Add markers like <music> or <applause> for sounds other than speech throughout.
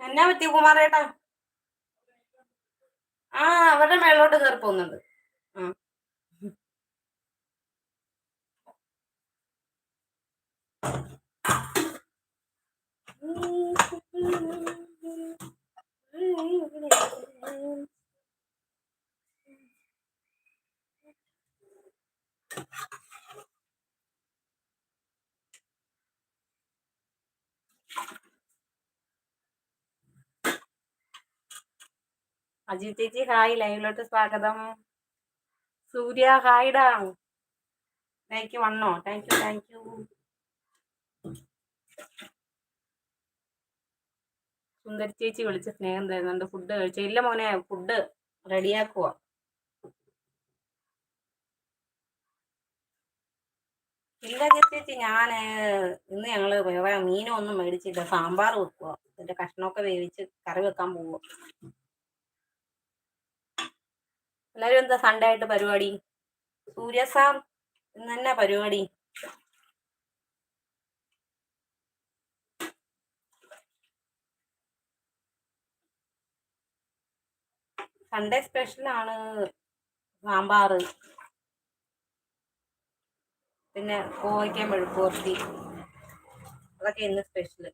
എന്നാ പറ്റി കുമാരേട്ടാ? ആ അവരുടെ മേളോട്ട് കയറി പോകുന്നുണ്ട്. ആ. അജിത് ചേച്ചി ഹായ്. ലൈവിലോട്ട് സ്വാഗതം. സൂര്യ ഹായ്ഡാ താങ്ക് യു വണ്ണോ താങ്ക് യു താങ്ക് യു സുന്ദരി ചേച്ചി വിളിച്ച് സ്നേഹം തരുന്നുണ്ട്. ഫുഡ് കഴിച്ചു? ഇല്ല മോനെ ഫുഡ് റെഡിയാക്കുക ഇല്ല ചേച്ചി ഞാൻ ഇന്ന് ഞങ്ങൾ വേറെ മീനും ഒന്നും മേടിച്ചില്ല. സാമ്പാർ വെക്കുക അതിന്റെ കഷ്ണമൊക്കെ വേവിച്ച് കറി വെക്കാൻ പോവുക എല്ലാരും എന്താ സൺഡേ ആയിട്ട് പരിപാടി? സൂര്യസാം ഇന്ന് തന്നെ പരിപാടി? സൺഡേ സ്പെഷ്യൽ ആണ് സാമ്പാർ. പിന്നെ കോവയ്ക്കാൻ മെഴുക്കുവരട്ടി അതൊക്കെ ഇന്ന് സ്പെഷ്യൽ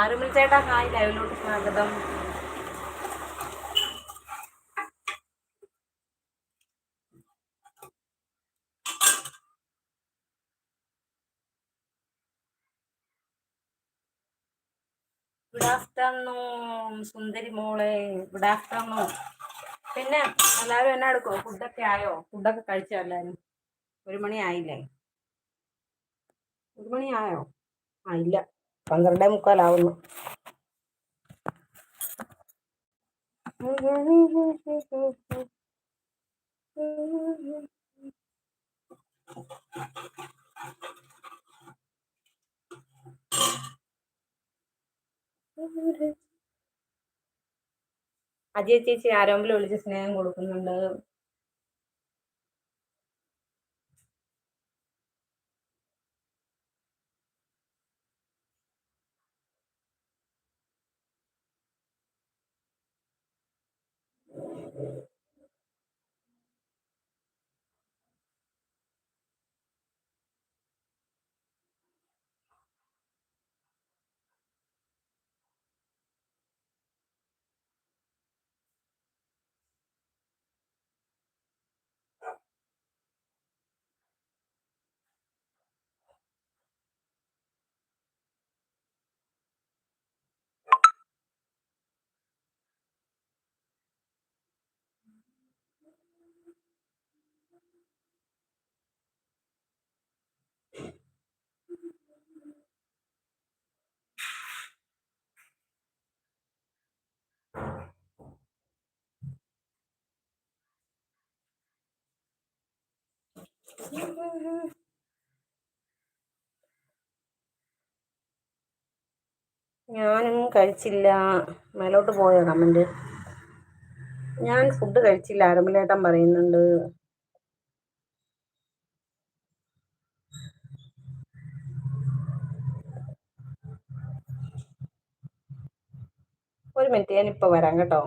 ആരുമിൽ ചേട്ടാ? ഹായ് ലൈവിലോട്ട് സ്വാഗതം. ഗുഡ് ആഫ്റ്റർനൂൺ സുന്ദരി മോളെ. ഗുഡ് ആഫ്റ്റർനൂൺ പിന്നെ എല്ലാവരും എന്നാ എടുക്കോ? ഫുഡൊക്കെ ആയോ? ഫുഡൊക്കെ കഴിച്ചോ എല്ലാവരും? ഒരു മണി ആയില്ലേ? ഒരു മണി ആയോ? ആ ഇല്ല. പന്ത്രണ്ടേ മുക്കാലാവുന്നു. അജയ് ചേച്ചി ആരോമ്പിൽ വിളിച്ച് സ്നേഹം കൊടുക്കുന്നുണ്ട്. ഞാനും കഴിച്ചില്ല. മേലോട്ട് പോയോ കമന്റ് ഞാൻ ഫുഡ് കഴിച്ചില്ല അരമിലേട്ടൻ പറയുന്നുണ്ട്. ഒരു മിനിറ്റ് ഞാനിപ്പോൾ വരാം കേട്ടോ.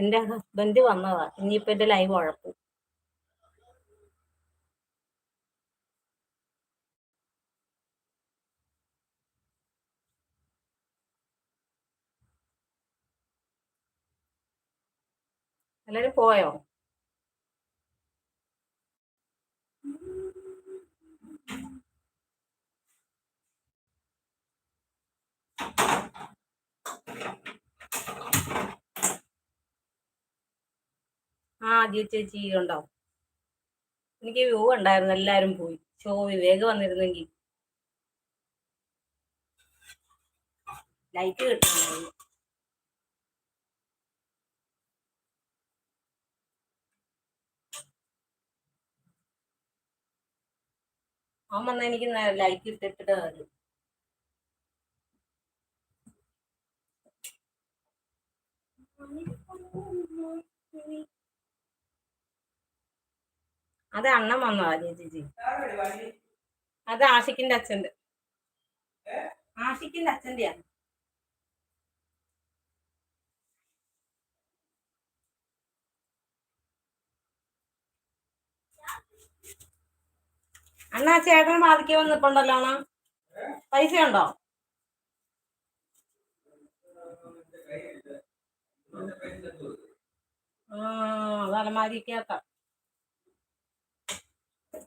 എന്റെ ഹസ്ബൻഡ് വന്നതാ. ഇനിയിപ്പോ എന്റെ ലൈവ് ഉഴപ്പും. എല്ലാരും പോയോ? ആ ജിയോ ചേച്ചി ഉണ്ടോ എനിക്ക് വ്യൂ ഉണ്ടായിരുന്നു എല്ലാരും പോയി. ഷോ വിവേക് വന്നിരുന്നെങ്കിൽ. ലൈറ്റ് കിട്ടുന്നു അവൻ വന്ന എനിക്ക് ലൈക്ക് ഇട്ടിട്ട് വരും അത് അണ്ണൻ വന്നതാ ചേച്ചി അത് ആഷിക്കിന്റെ അച്ഛന്റെ ആഷിക്കിന്റെ അച്ഛന്റെയാ അണ്ണാ ചേട്ടൻ ബാധിക്കാൻ വന്നിട്ടുണ്ടല്ലോ അണ്ണാ. പൈസ ഉണ്ടോ ആ അത്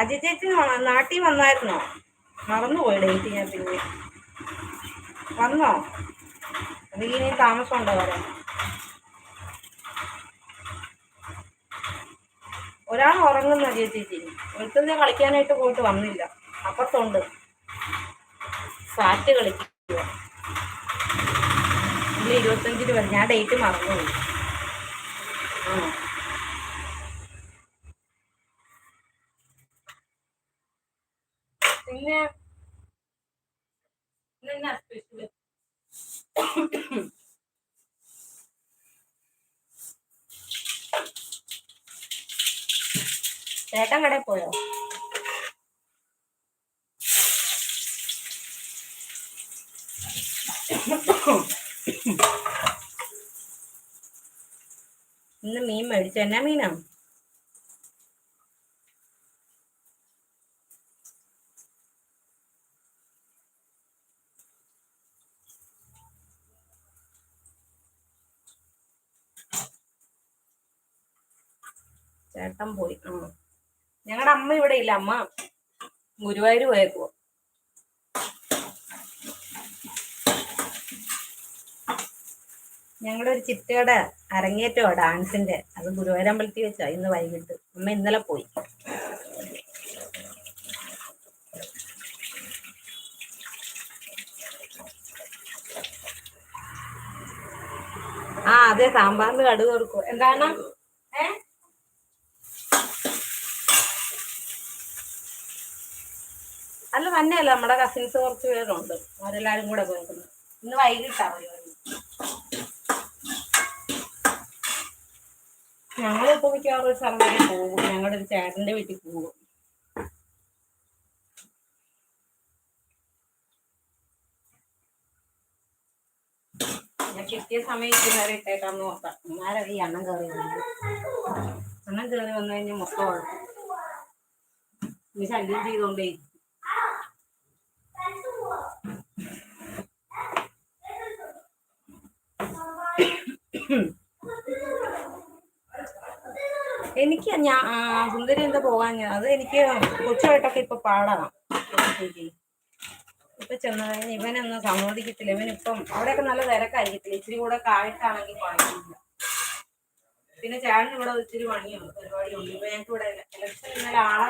അജിത് ചേച്ചി നാട്ടിൽ വന്നായിരുന്നോ? മറന്നുപോയി ഡേറ്റ് ഞാൻ പിന്നെ വന്നോ? വീണി താമസം ഉണ്ടോ വരാൻ ഒരാൾ ഉറങ്ങുന്ന അജി ചേച്ചി. ഒരുത്തന്നെ കളിക്കാനായിട്ട് പോയിട്ട് വന്നില്ല. അപ്പുറത്തുണ്ട്. സാറ്റ് കളിക്കുക. ഇരുപത്തഞ്ചിന് വരും. ഞാൻ ഡേറ്റ് മറന്നുപോയി. ആണോ പിന്നെ ഇന്നെന്നാ സ്പെഷ്യൽ ചേട്ടൻ കടയിൽ പോയോ? ഇന്ന് മീൻ മേടിച്ചു? എന്നാ മീനാ? ചേട്ടൻ പോയി. ഞങ്ങളുടെ അമ്മ ഇവിടെ ഇല്ല. അമ്മ ഗുരുവായൂർ പോയേക്കുവോ. ഞങ്ങളുടെ ഒരു ചിട്ടയുടെ അരങ്ങേറ്റോ ഡാൻസിന്റെ. അത് ഗുരുവായൂർ അമ്പലത്തിൽ വെച്ചാ ഇന്ന് വൈകിട്ട്. അമ്മ ഇന്നലെ പോയി. അതെ സാമ്പാറിന് കടുക് കൊടുക്കും. എന്താണ്? അല്ല തന്നെയല്ല നമ്മുടെ കസിൻസ് കുറച്ച് പേരുണ്ട്. അവരെല്ലാരും കൂടെ പോയിരുന്നു ഇന്ന് വൈകിട്ടാ ഞങ്ങളിപ്പോ മിക്കവാറും ഒരു സ്ഥലം പോകും. ഞങ്ങളുടെ ഒരു ചേട്ടന്റെ വീട്ടിൽ പോകും. കിട്ടിയ സമയത്ത് കയറി ഇട്ടേക്കാന്ന് നോക്കാം എന്നാലും ഈ എണ്ണം കയറി വന്നത് എണ്ണം കയറി വന്നു കഴിഞ്ഞാൽ മൊത്തം കുഴപ്പം ശല്യം ചെയ്തോണ്ടേ എനിക്ക് ആ, സുന്ദരി എന്താ പോകാൻ അത് എനിക്ക് കൊച്ചുമായിട്ടൊക്കെ ഇപ്പൊ പാടാണ് ഇപ്പൊ ചെന്ന് കഴിഞ്ഞാൽ ഇവനൊന്നും സമ്മതിക്കത്തില്ല. ഇവനിപ്പം അവിടെയൊക്കെ നല്ല തിരക്കായിരിക്കത്തില്ല? ഇച്ചിരി കൂടെ കായിട്ടാണെങ്കിൽ കുഴപ്പമില്ല പിന്നെ ചേട്ടൻ ഇവിടെ ഇച്ചിരി പണിയുണ്ട് പരിപാടിയുണ്ട് ഇപ്പൊ ഞങ്ങൾക്ക് ഇവിടെ ഇലക്ഷൻ ഇന്നലെ ആളെ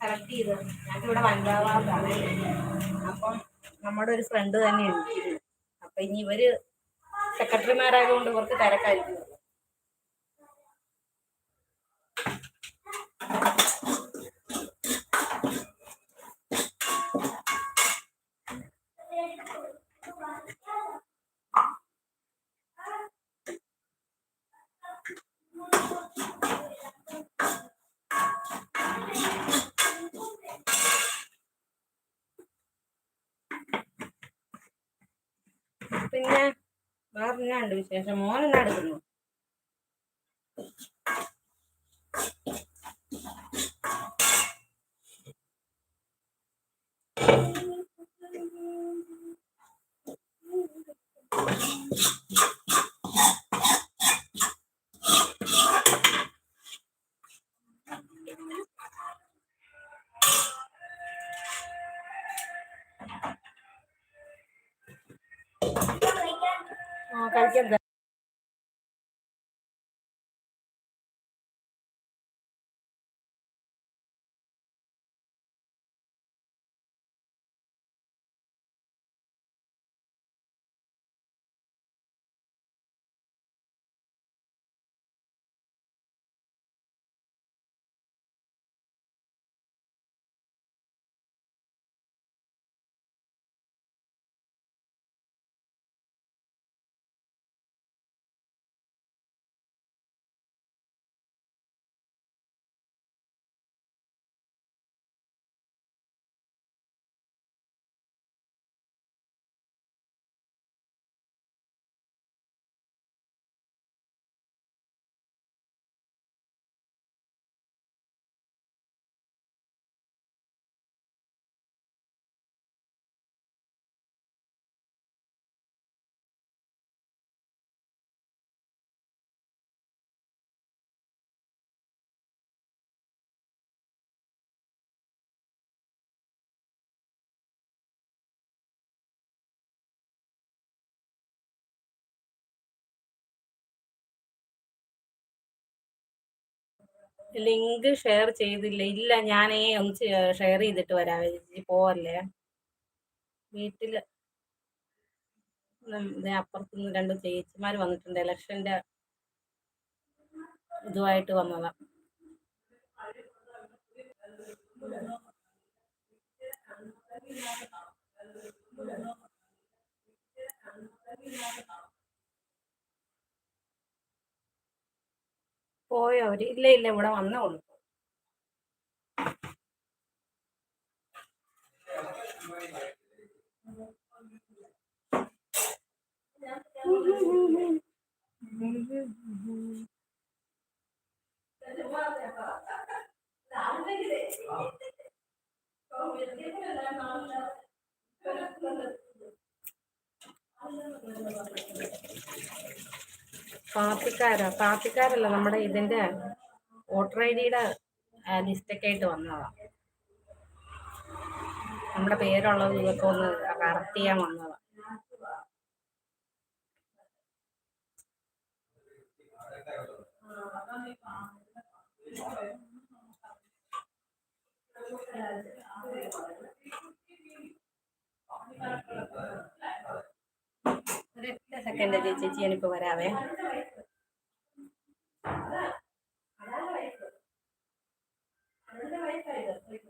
സെലക്ട് ചെയ്ത്. ഞങ്ങൾക്ക് ഇവിടെ വനിതാവാർഡാണ്. അപ്പം നമ്മുടെ ഒരു ഫ്രണ്ട് തന്നെ ഇരിക്കുന്നു അപ്പൊ ഇനി ഇവർ സെക്രട്ടറിമാരായതുകൊണ്ട് ഇവർക്ക് തിരക്കായിരിക്കും. പിന്നെ വേറെ എന്നാ ഉണ്ട് വിശേഷം? മോൻ എന്നാ എടുക്കുന്നു? ലിങ്ക് ഷെയർ ചെയ്തില്ല? ഇല്ല ഞാനേ ഒന്ന് ഷെയർ ചെയ്തിട്ട് വരാം. ചേച്ചി പോവല്ലേ? വീട്ടിൽ അപ്പുറത്തുനിന്ന് രണ്ട് ചേച്ചിമാർ വന്നിട്ടുണ്ട്. ഇലക്ഷന്റെ ഇതുമായിട്ട് വന്നതാ. പോയോ അവർ ഇല്ല ഇല്ല ഇവിടെ വന്നേ ഉള്ളൂ. <laughs> പാർട്ടിക്കാരോ പാർട്ടിക്കാരല്ല നമ്മുടെ ഇതിന്റെ വോട്ടർ ഐ ഡിയുടെ ലിസ്റ്റൊക്കെ ആയിട്ട് വന്നതാ. നമ്മുടെ പേരുള്ളത് ഇതൊക്കെ ഒന്ന് കറക്റ്റ് ചെയ്യാൻ വന്നതാ. ഒരു സെക്കൻഡ് ചേച്ചി ഞാനിപ്പോ വരാവേ? അതാണ് വയസ്സായത്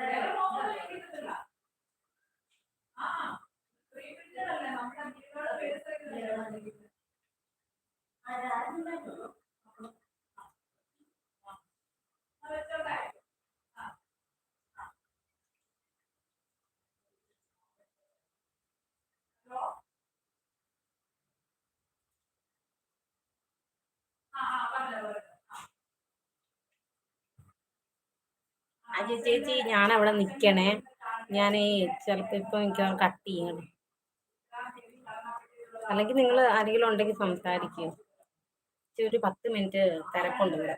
来了吗我都已经认识他 അജി ചേച്ചി ഞാൻ അവിടെ നിൽക്കണേ ഞാൻ ചിലപ്പോൾ ഇപ്പം എനിക്ക് കട്ട് ചെയ്യണം. അല്ലെങ്കിൽ നിങ്ങൾ ആരെങ്കിലും ഉണ്ടെങ്കിൽ സംസാരിക്കും. ഒരു പത്ത് മിനിറ്റ് തിരക്കുണ്ട് ഇവിടെ.